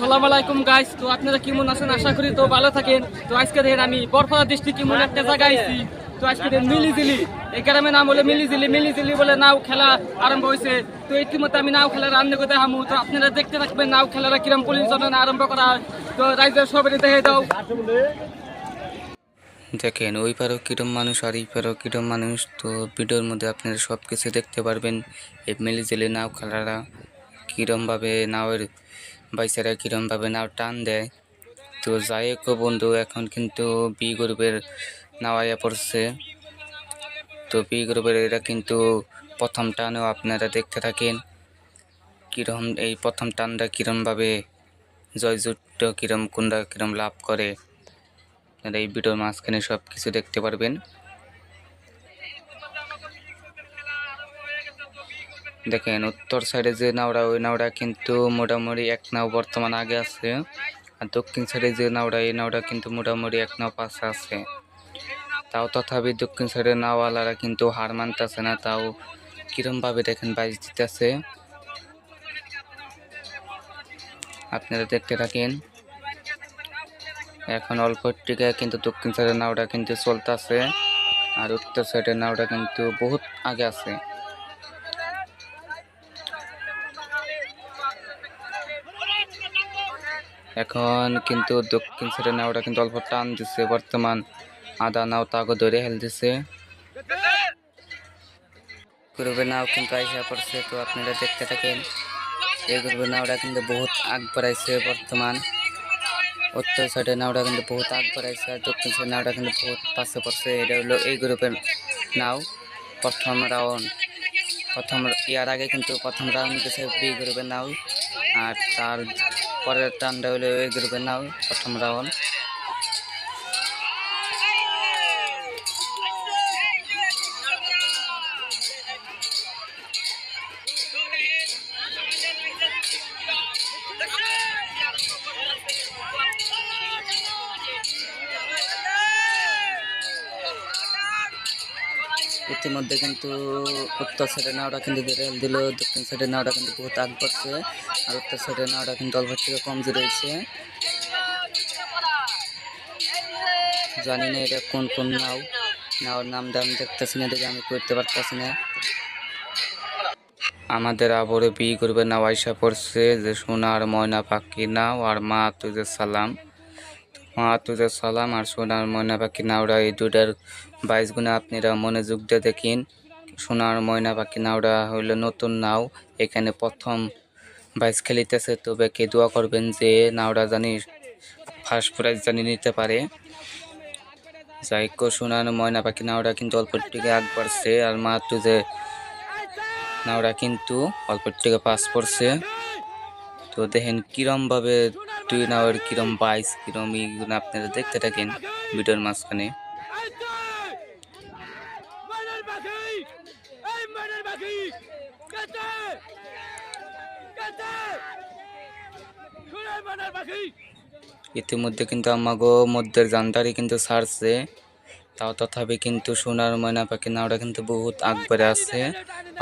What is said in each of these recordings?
সালাম গাইস তো আপনারা কেমন আছেন? আশা করি তো ভালো থাকেন। তো আজকে দেখেন আমি বরফারা ডিস্ট্রিক্ট কেমন একটা জায়গায় আইছি। তো আজকে মিলিজিলি, এই গ্রামের নাম হলো মিলিজিলি। মিলিজিলি বলে নাও খেলা আরম্ভ হয়েছে তো ইতিমধ্যে আমি নাও খেলার রান্না করে দেখামু তো আপনারা দেখতে থাকবেন নাও খেলাটা কিরম পরিচালনা আরম্ভ করা হয়। তো রাইজের সবাই দেখে দাও। দেখেন, ওই পারও কিরম মানুষ আর এই পারও কিরম মানুষ। তো ভিডিওর মধ্যে আপনারা সব কিছু দেখতে পারবেন। এই মিলিজেলে নাও খেলারা কীরমভাবে নাওয়ের বাইচারা কীরমভাবে নাও টান দেয়। তো যাই হোক বন্ধু, এখন কিন্তু বি গ্রুপের নাওয়াইয়া পড়ছে। তো বি গ্রুপের এরা কিন্তু প্রথম টানেও আপনারা দেখতে থাকেন। কীরকম এই প্রথম টানটা কীরমভাবে জয়যুক্ত কীরম, কোনটা কীরম লাভ করে এই ভিডিওর মাঝখানে সব কিছু দেখতে পারবেন। দেখেন, উত্তর সাইডে যে নাওড়া, ওই নাওড়া কিন্তু মোটামুটি এক নাও বর্তমান আগে আছে। আর দক্ষিণ সাইডে যে নাওড়া, এই নাওড়া কিন্তু মোটামুটি এক নাও পাশে আছে। তাও তথাপি দক্ষিণ সাইডের নাওয়ালারা কিন্তু হার মানতেছে না, তাও কিরমভাবে দেখেন বাইশ দিতেছে আপনারা দেখতে থাকেন, এখন অল্প টিকে কিন্তু দক্ষিণ সাইডের নাওটা কিন্তু চলতেছে। আর উত্তর সাইডের নাওটা কিন্তু বহুত আগে আছে। এখন কিন্তু দক্ষিণ সাইডে নাওটা কিন্তু অল্প টান দিচ্ছে বর্তমান আদা নাও তাগো ধরে হেলতেছে গ্রুপের নাও কিন্তু আইসা পড়ছে, তো আপনারা দেখতে থাকেন। এই গ্রুপের নাওটা কিন্তু বহুত আগ বাড়াইছে বর্তমান। উত্তর সাইডের নাওটা কিন্তু বহুত আগ বাড়াইছে আর দক্ষিণ সাইডের নাওটা কিন্তু বহুত পাশে পড়ছে। এটা হলো এই গ্রুপের নাও, প্রথম রাউন্ড প্রথম ইয়ার আগে কিন্তু প্রথম রাউন্ড গেছে বি গ্রুপের নাও। আর তার পরের টানটা হলো এই গ্রুপের নাও প্রথম রাউন্ড ইতিমধ্যে কিন্তু উত্তর সাইডের নাওটা কিন্তু রেল দিল, দক্ষিণ সাইডের নাওটা কিন্তু বহুত আগ পড়ছে আর উত্তর সাইডের নাওটা কিন্তু অল্প থেকে কমজোর রয়েছে জানি না এটা কোন কোন নাও, নাওর নামটা আমি দেখতেছি না, দেখে আমি করতে পারতেছি না। আমাদের আবরে বি করবে আইসা পড়ছে, যে সোনার ময়না পাখি, নাও আর মা তুজে সালাম। মা তুজে সালাম আর সোনার ময়না পাখি নাওড়া, এই দুটার বাইশ গুণে আপনারা মনোযোগ দিয়ে দেখেন। সোনার ময়না পাখি নাওড়া হইল নতুন নাও, এখানে প্রথম বাইশ খেলিতেছে। তবে কে দোয়া করবেন যে নাওড়া জানি ফার্স্ট প্রাইজ জানি নিতে পারে। যাই হোক, সোনার ময়না পাখি নাওড়া কিন্তু অল্প টিকে আগ বাড়ছে আর মা তুজে নাওরা কিন্তু অল্প টিকে পাস পড়ছে। তো দেখেন কিরম দুই নাওয়ের কিরম বাইস কিরম এইগুলো আপনারা দেখতে থাকেন ভিডিওর মাঝখানে। ইতিমধ্যে কিন্তু আমাগো মধ্যের জানদারি কিন্তু ছাড়ছে তাও তথাপি কিন্তু সোনার ময়না পাখি নাওটা কিন্তু বহুত আগবারে আছে।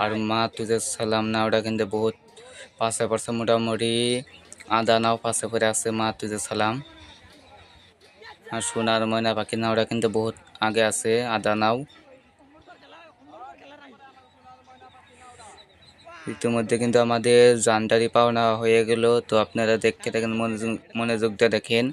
আর মা তুজে সালাম নাওটা কিন্তু বহুত পাশে পাশে মোটামুটি আদা নাও পাশে পরে আছে, মা তুজে সালাম। আর সোনার ময়না পাখি নাওটা কিন্তু বহুত আগে আছে, আদা নাও। ইতিমধ্যে কিন্তু আমাদের জানদারি পাওনা হয়ে গেল, তো আপনারা দেখতে থাকেন, মনোযোগ মনোযোগটা দেখেন।